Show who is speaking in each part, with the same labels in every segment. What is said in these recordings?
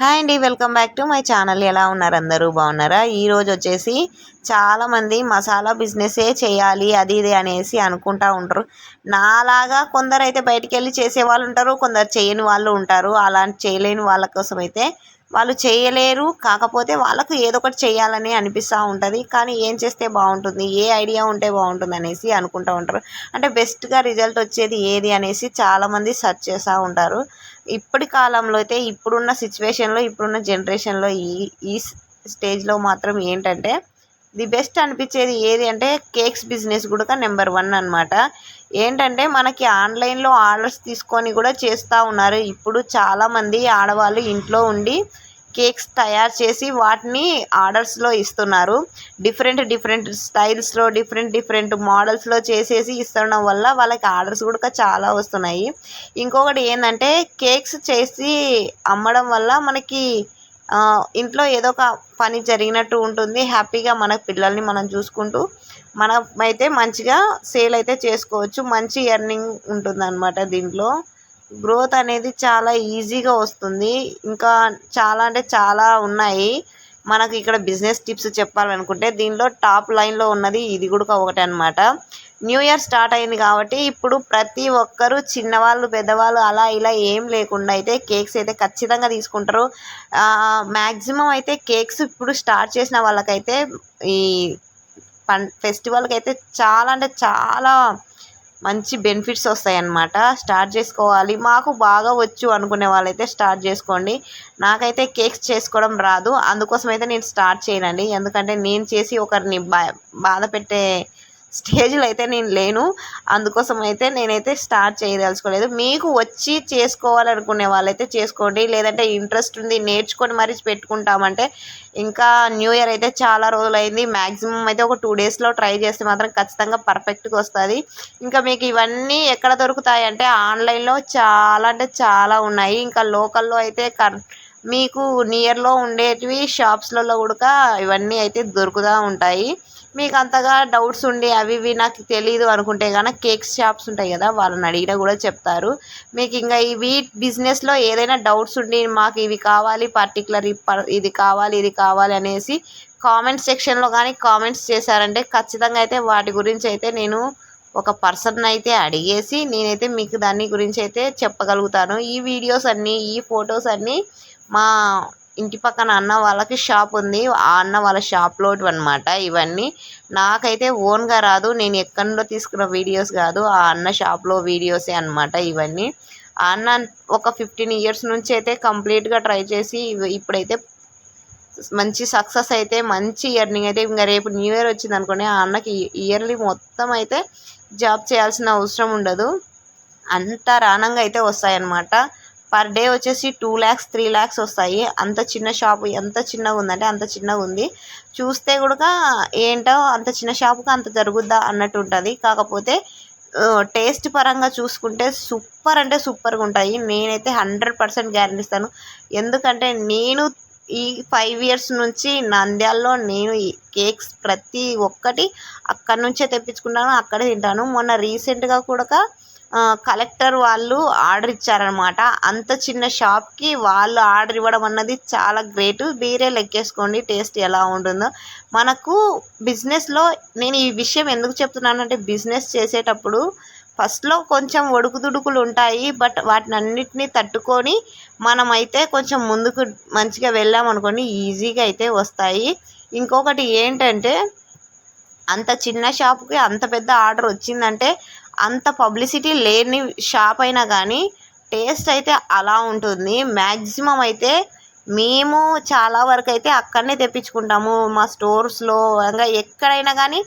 Speaker 1: Hi అండి welcome back to my channel. ఎలా ఉన్నారు అందరూ? బాగున్నారా? ఈరోజు వచ్చేసి చాలామంది మసాలా బిజినెసే చేయాలి అది ఇది అనేసి అనుకుంటా ఉంటారు. నాలాగా కొందరు అయితే బయటికి వెళ్ళి చేసే వాళ్ళు ఉంటారు కొందరు చేయని వాళ్ళు ఉంటారు. అలాంటి చేయలేని వాళ్ళ కోసం అయితే వాళ్ళు చేయలేరు. కాకపోతే వాళ్ళకు ఏదో ఒకటి చేయాలని అనిపిస్తూ ఉంటుంది. కానీ ఏం చేస్తే బాగుంటుంది ఏ ఐడియా ఉంటే బాగుంటుంది అనేసి అనుకుంటూ ఉంటారు. అంటే బెస్ట్గా రిజల్ట్ వచ్చేది ఏది అనేసి చాలామంది సెర్చ్ చేస్తూ ఉంటారు. ఇప్పటి కాలంలో అయితే ఇప్పుడున్న సిచ్యువేషన్లో ఇప్పుడున్న జనరేషన్లో ఈ ఈ స్టేజ్లో మాత్రం ఏంటంటే ది బెస్ట్ అనిపించేది ఏది అంటే కేక్స్ బిజినెస్ కూడా నెంబర్ వన్ అనమాట ఏంటంటే మనకి ఆన్లైన్లో ఆర్డర్స్ తీసుకొని కూడా చేస్తూ ఉన్నారు. ఇప్పుడు చాలామంది ఆడవాళ్ళు ఇంట్లో ఉండి కేక్స్ తయారు చేసి వాటిని ఆర్డర్స్లో ఇస్తున్నారు. డిఫరెంట్ డిఫరెంట్ స్టైల్స్లో డిఫరెంట్ డిఫరెంట్ మోడల్స్లో చేసేసి ఇస్తుండడం వల్ల వాళ్ళకి ఆర్డర్స్ కూడా చాలా వస్తున్నాయి. ఇంకొకటి ఏంటంటే కేక్స్ చేసి అమ్మడం వల్ల మనకి ఇంట్లో ఏదో ఒక పని జరిగినట్టు ఉంటుంది. హ్యాపీగా మన పిల్లల్ని మనం చూసుకుంటూ మనం అయితే మంచిగా సేల్ అయితే చేసుకోవచ్చు. మంచి ఎర్నింగ్ ఉంటుందన్నమాట దీంట్లో. గ్రోత్ అనేది చాలా ఈజీగా వస్తుంది. ఇంకా చాలా అంటే చాలా ఉన్నాయి. మనకి ఇక్కడ బిజినెస్ టిప్స్ చెప్పాలనుకుంటే దీనిలో టాప్ లైన్లో ఉన్నది ఇది కూడా ఒకటి అనమాట న్యూ ఇయర్ స్టార్ట్ అయింది కాబట్టి ఇప్పుడు ప్రతి ఒక్కరు చిన్నవాళ్ళు పెద్దవాళ్ళు అలా ఇలా ఏం లేకుండా అయితే కేక్స్ అయితే ఖచ్చితంగా తీసుకుంటారు. మ్యాక్సిమం అయితే కేక్స్ ఇప్పుడు స్టార్ట్ చేసిన వాళ్ళకైతే ఈ పం ఫెస్టివల్కి అయితే చాలా అంటే చాలా మంచి బెనిఫిట్స్ వస్తాయన్నమాట. స్టార్ట్ చేసుకోవాలి. మాకు బాగా వచ్చు అనుకునే వాళ్ళైతే స్టార్ట్ చేసుకోండి. నాకైతే కేక్స్ చేసుకోవడం రాదు. అందుకోసం అయితే నేను స్టార్ట్ చేయనండి. ఎందుకంటే నేను చేసి ఒకరిని బా బాధ పెట్టే స్టేజ్లో అయితే నేను లేను. అందుకోసం అయితే నేనైతే స్టార్ట్ చేయదలుచుకోలేదు. మీకు వచ్చి చేసుకోవాలనుకునే వాళ్ళైతే చేసుకోండి. లేదంటే ఇంట్రెస్ట్ ఉంది నేర్చుకొని మరీ పెట్టుకుంటామంటే ఇంకా న్యూ ఇయర్ అయితే చాలా రోజులైంది. మ్యాక్సిమం అయితే ఒక టూ డేస్లో ట్రై చేస్తే మాత్రం ఖచ్చితంగా పర్ఫెక్ట్గా వస్తుంది. ఇంకా మీకు ఇవన్నీ ఎక్కడ దొరుకుతాయి అంటే ఆన్లైన్లో చాలా అంటే చాలా ఉన్నాయి. ఇంకా లోకల్లో అయితే కర్ మీకు నియర్లో ఉండేటివి షాప్స్లలో కూడా ఇవన్నీ అయితే దొరుకుతూ ఉంటాయి. మీకు అంతగా డౌట్స్ ఉండి అవి ఇవి నాకు తెలియదు అనుకుంటే కనుక కేక్స్ షాప్స్ ఉంటాయి కదా వాళ్ళని అడిగినా కూడా చెప్తారు. మీకు ఇంకా ఇవి బిజినెస్లో ఏదైనా డౌట్స్ ఉండి మాకు ఇవి కావాలి పర్టికులర్ ఇది కావాలి ఇది కావాలి అనేసి కామెంట్ సెక్షన్లో కానీ కామెంట్స్ చేశారంటే ఖచ్చితంగా అయితే వాటి గురించి అయితే నేను ఒక పర్సన్ అయితే అడిగేసి నేనైతే మీకు దాని గురించి అయితే చెప్పగలుగుతాను. ఈ వీడియోస్ అన్నీ ఈ ఫొటోస్ అన్నీ మా ఇంటి పక్కన అన్న వాళ్ళకి షాప్ ఉంది. ఆ అన్న వాళ్ళ షాప్లో అనమాట ఇవన్నీ నాకైతే ఓన్గా రాదు. నేను ఎక్కడో తీసుకున్న వీడియోస్ కాదు. ఆ అన్న షాప్లో వీడియోసే అనమాట ఇవన్నీ. ఆ అన్న ఒక ఫిఫ్టీన్ ఇయర్స్ నుంచి అయితే కంప్లీట్గా ట్రై చేసి ఇప్పుడైతే మంచి సక్సెస్ అయితే మంచి ఇయర్నింగ్ అయితే ఇంకా రేపు న్యూ ఇయర్ వచ్చింది అనుకోండి ఆ అన్నకి ఇయర్లీ మొత్తం అయితే జాబ్ చేయాల్సిన అవసరం ఉండదు. అంత రానంగా అయితే వస్తాయన్నమాట. పర్ డే వచ్చేసి టూ ల్యాక్స్ త్రీ ల్యాక్స్ వస్తాయి. అంత చిన్న షాపు ఎంత చిన్నగా ఉందంటే అంత చిన్నగా ఉంది. చూస్తే కూడా ఏంటో అంత చిన్న షాపుకి అంత జరుగుద్దా అన్నట్టు ఉంటుంది. కాకపోతే టేస్ట్ పరంగా చూసుకుంటే సూపర్ అంటే సూపర్గా ఉంటాయి. నేనైతే హండ్రెడ్ పర్సెంట్ గ్యారెంటీ ఇస్తాను ఎందుకంటే నేను ఈ ఫైవ్ ఇయర్స్ నుంచి నంద్యాలలో నేను ఈ కేక్స్ ప్రతి ఒక్కటి అక్కడి నుంచే తెప్పించుకుంటాను అక్కడే తింటాను. మొన్న రీసెంట్గా కూడా కలెక్టర్ వాళ్ళు ఆర్డర్ ఇచ్చారనమాట అంత చిన్న షాప్కి వాళ్ళు ఆర్డర్ ఇవ్వడం అన్నది చాలా గ్రేట్. మీరే లెక్కేసుకోండి టేస్ట్ ఎలా ఉంటుందో. మనకు బిజినెస్లో నేను ఈ విషయం ఎందుకు చెప్తున్నానంటే బిజినెస్ చేసేటప్పుడు ఫస్ట్లో కొంచెం ఒడుకుదుడుకులు ఉంటాయి. బట్ వాటిని అన్నిటినీ తట్టుకొని మనమైతే కొంచెం ముందుకు మంచిగా వెళ్ళామనుకోండి ఈజీగా అయితే వస్తాయి. ఇంకొకటి ఏంటంటే అంత చిన్న షాప్కి అంత పెద్ద ఆర్డర్ వచ్చిందంటే అంత పబ్లిసిటీ లేని షాప్ అయినా కానీ టేస్ట్ అయితే అలా ఉంటుంది. మ్యాక్సిమం అయితే మేము చాలా వరకు అయితే అక్కడనే తెప్పించుకుంటాము. మా స్టోర్స్లో ఇంకా ఎక్కడైనా కానీ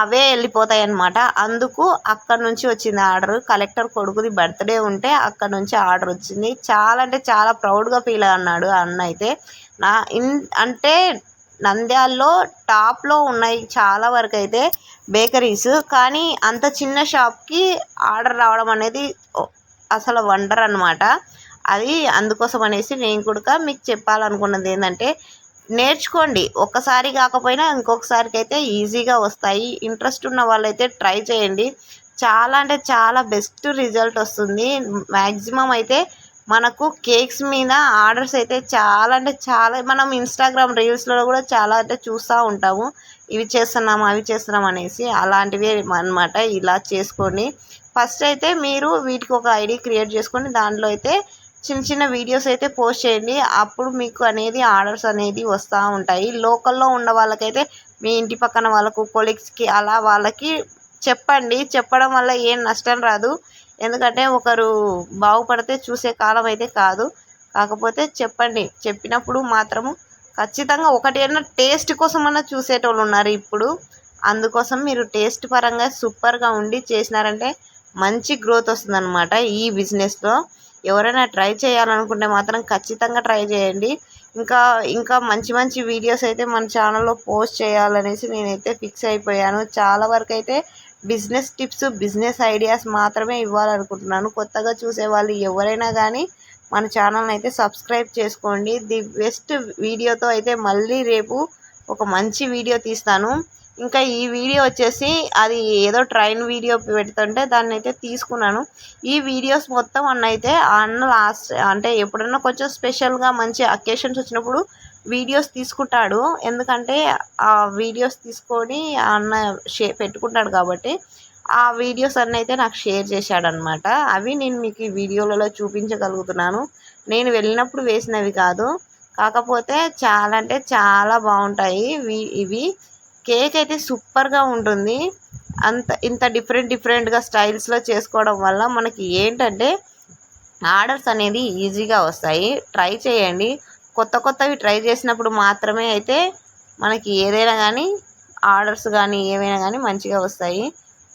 Speaker 1: అవే వెళ్ళిపోతాయి అన్నమాట. అందుకు అక్కడ నుంచి వచ్చింది ఆర్డర్. కలెక్టర్ కొడుకుది బర్త్డే ఉంటే అక్కడ నుంచి ఆర్డర్ వచ్చింది. చాలా అంటే చాలా ప్రౌడ్గా ఫీల్ అన్నాడు అన్న అయితే. నా ఇన్ అంటే నంద్యాలలో టాప్లో ఉన్నాయి చాలా వరకు అయితే బేకరీస్. కానీ అంత చిన్న షాప్కి ఆర్డర్ రావడం అనేది అసలు వండర్ అనమాట అది అందుకోసం అనేసి నేను కూడా మీకు చెప్పాలనుకున్నది ఏంటంటే నేర్చుకోండి. ఒక్కసారి కాకపోయినా ఇంకొకసారికి అయితే ఈజీగా వస్తాయి. ఇంట్రెస్ట్ ఉన్న వాళ్ళైతే ట్రై చేయండి. చాలా అంటే చాలా బెస్ట్ రిజల్ట్ వస్తుంది. మ్యాక్సిమం అయితే మనకు కేక్స్ మీద ఆర్డర్స్ అయితే చాలా అంటే చాలా మనం ఇన్స్టాగ్రామ్ రీల్స్లో కూడా చాలా అంటే చూస్తూ ఉంటాము. ఇవి చేస్తున్నాము అవి చేస్తున్నాం అనేసి అలాంటివి అనమాట ఇలా చేసుకోండి ఫస్ట్ అయితే మీరు వీటికి ఒక ఐడి క్రియేట్ చేసుకొని దాంట్లో అయితే చిన్న చిన్న వీడియోస్ అయితే పోస్ట్ చేయండి. అప్పుడు మీకు అనేది ఆర్డర్స్ అనేది వస్తూ ఉంటాయి. లోకల్లో ఉన్న వాళ్ళకైతే మీ ఇంటి పక్కన వాళ్ళకు కొలీగ్స్కి అలా వాళ్ళకి చెప్పండి. చెప్పడం వల్ల ఏం నష్టం రాదు. ఎందుకంటే ఒకరు బాగుపడితే చూసే కాలం అయితే కాదు. కాకపోతే చెప్పండి. చెప్పినప్పుడు మాత్రము ఖచ్చితంగా ఒకటి అయినా టేస్ట్ అన్నా చూసేటోళ్ళు ఉన్నారు ఇప్పుడు. అందుకోసం మీరు టేస్ట్ పరంగా సూపర్గా ఉండి చేసినారంటే మంచి గ్రోత్ వస్తుందన్నమాట ఈ బిజినెస్లో. ఎవరైనా ట్రై చేయాలనుకుంటే మాత్రం ఖచ్చితంగా ట్రై చేయండి. ఇంకా ఇంకా మంచి మంచి వీడియోస్ అయితే మన ఛానల్లో పోస్ట్ చేయాలనేసి నేనైతే ఫిక్స్ అయిపోయాను. చాలా వరకు అయితే బిజినెస్ టిప్స్ బిజినెస్ ఐడియాస్ మాత్రమే ఇవ్వాలనుకుంటున్నాను. కొత్తగా చూసే వాళ్ళు ఎవరైనా కానీ మన ఛానల్ని అయితే సబ్స్క్రైబ్ చేసుకోండి. ది బెస్ట్ వీడియోతో అయితే మళ్ళీ రేపు ఒక మంచి వీడియో తీస్తాను. ఇంకా ఈ వీడియో వచ్చేసి అది ఏదో ట్రైన్ వీడియో పెడుతుంటే దాన్ని అయితే తీసుకున్నాను. ఈ వీడియోస్ మొత్తం అన్న అయితే అన్న లాస్ట్ అంటే ఎప్పుడన్నా కొంచెం స్పెషల్గా మంచి అకేషన్స్ వచ్చినప్పుడు వీడియోస్ తీసుకుంటాడు. ఎందుకంటే ఆ వీడియోస్ తీసుకొని అన్న షే పెట్టుకుంటాడు కాబట్టి ఆ వీడియోస్ అన్నీ అయితే నాకు షేర్ చేశాడనమాట అవి నేను మీకు ఈ వీడియోలలో చూపించగలుగుతున్నాను. నేను వెళ్ళినప్పుడు వేసినవి కాదు. కాకపోతే చాలా అంటే చాలా బాగుంటాయి. ఇవి కేక్ అయితే సూపర్గా ఉంటుంది. అంత ఇంత డిఫరెంట్ డిఫరెంట్గా స్టైల్స్లో చేసుకోవడం వల్ల మనకి ఏంటంటే ఆర్డర్స్ అనేది ఈజీగా వస్తాయి. ట్రై చేయండి. కొత్త కొత్తవి ట్రై చేసినప్పుడు మాత్రమే అయితే మనకి ఏదైనా కానీ ఆర్డర్స్ కానీ ఏవైనా కానీ మంచిగా వస్తాయి.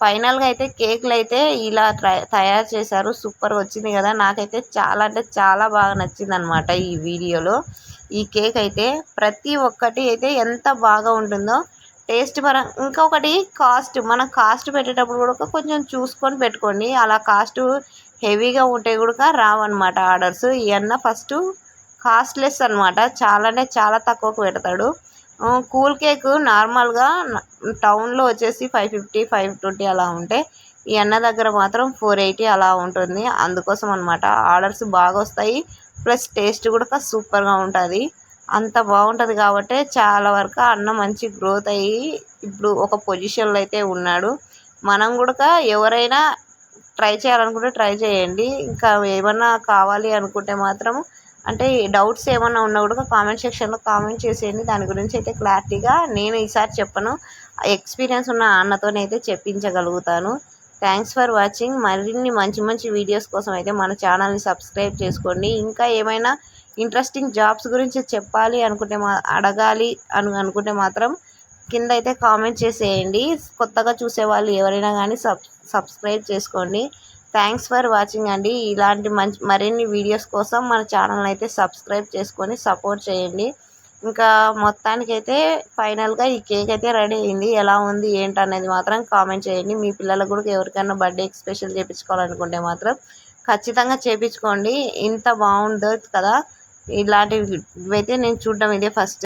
Speaker 1: ఫైనల్గా అయితే కేకులు అయితే ఇలా ట్రై తయారు చేశారు. సూపర్ వచ్చింది కదా. నాకైతే చాలా అంటే చాలా బాగా నచ్చింది అనమాట ఈ వీడియోలో. ఈ కేక్ అయితే ప్రతి ఒక్కటి అయితే ఎంత బాగా ఉంటుందో టేస్ట్ పరం ఇంకొకటి కాస్ట్ మనం కాస్ట్ పెట్టేటప్పుడు కూడా కొంచెం చూసుకొని పెట్టుకోండి. అలా కాస్ట్ హెవీగా ఉంటే కూడా రావన్నమాట ఆర్డర్స్. ఇవన్న ఫస్ట్ కాస్ట్లెస్ అనమాట చాలా అంటే చాలా తక్కువకు పెడతాడు. కూల్ కేక్ నార్మల్గా టౌన్లో వచ్చేసి ఫైవ్ ఫిఫ్టీ ఫైవ్ ట్వంటీ అలా ఉంటే ఈ అన్న దగ్గర మాత్రం ఫోర్ ఎయిటీ అలా ఉంటుంది. అందుకోసం అనమాట ఆర్డర్స్ బాగా వస్తాయి. ప్లస్ టేస్ట్ కూడా సూపర్గా ఉంటుంది. అంత బాగుంటుంది కాబట్టి చాలా వరకు అన్న మంచి గ్రోత్ అయ్యి ఇప్పుడు ఒక పొజిషన్లో అయితే ఉన్నాడు. మనం కూడా ఎవరైనా ట్రై చేయాలనుకుంటే ట్రై చేయండి. ఇంకా ఏమన్నా కావాలి అనుకుంటే మాత్రం అంటే డౌట్స్ ఏమన్నా ఉన్నా కూడా కామెంట్ సెక్షన్లో కామెంట్ చేసేయండి. దాని గురించి అయితే క్లారిటీగా నేను ఈసారి చెప్పను. ఎక్స్పీరియన్స్ ఉన్న అన్నతోనైతే చెప్పించగలుగుతాను. థ్యాంక్స్ ఫర్ వాచింగ్ మరిన్ని మంచి మంచి వీడియోస్ కోసం అయితే మన ఛానల్ని సబ్స్క్రైబ్ చేసుకోండి. ఇంకా ఏమైనా ఇంట్రెస్టింగ్ జాబ్స్ గురించి చెప్పాలి అనుకుంటే మా అడగాలి అని అనుకుంటే మాత్రం కింద అయితే కామెంట్ చేసేయండి. కొత్తగా చూసే వాళ్ళు ఎవరైనా కానీ సబ్ సబ్స్క్రైబ్ చేసుకోండి. థ్యాంక్స్ ఫర్ వాచింగ్ అండి. ఇలాంటి మంచి మరిన్ని వీడియోస్ కోసం మన ఛానల్ అయితే సబ్స్క్రైబ్ చేసుకొని సపోర్ట్ చేయండి. ఇంకా మొత్తానికైతే ఫైనల్గా ఈ కేక్ అయితే రెడీ అయింది. ఎలా ఉంది ఏంటనేది మాత్రం కామెంట్ చేయండి. మీ పిల్లలకు కూడా ఎవరికైనా బర్త్డే స్పెషల్ చేయించుకోవాలనుకుంటే మాత్రం ఖచ్చితంగా చేయించుకోండి ఇంత బాగుందో కదా. ఇలాంటివి అయితే నేను చూడడం ఇదే ఫస్ట్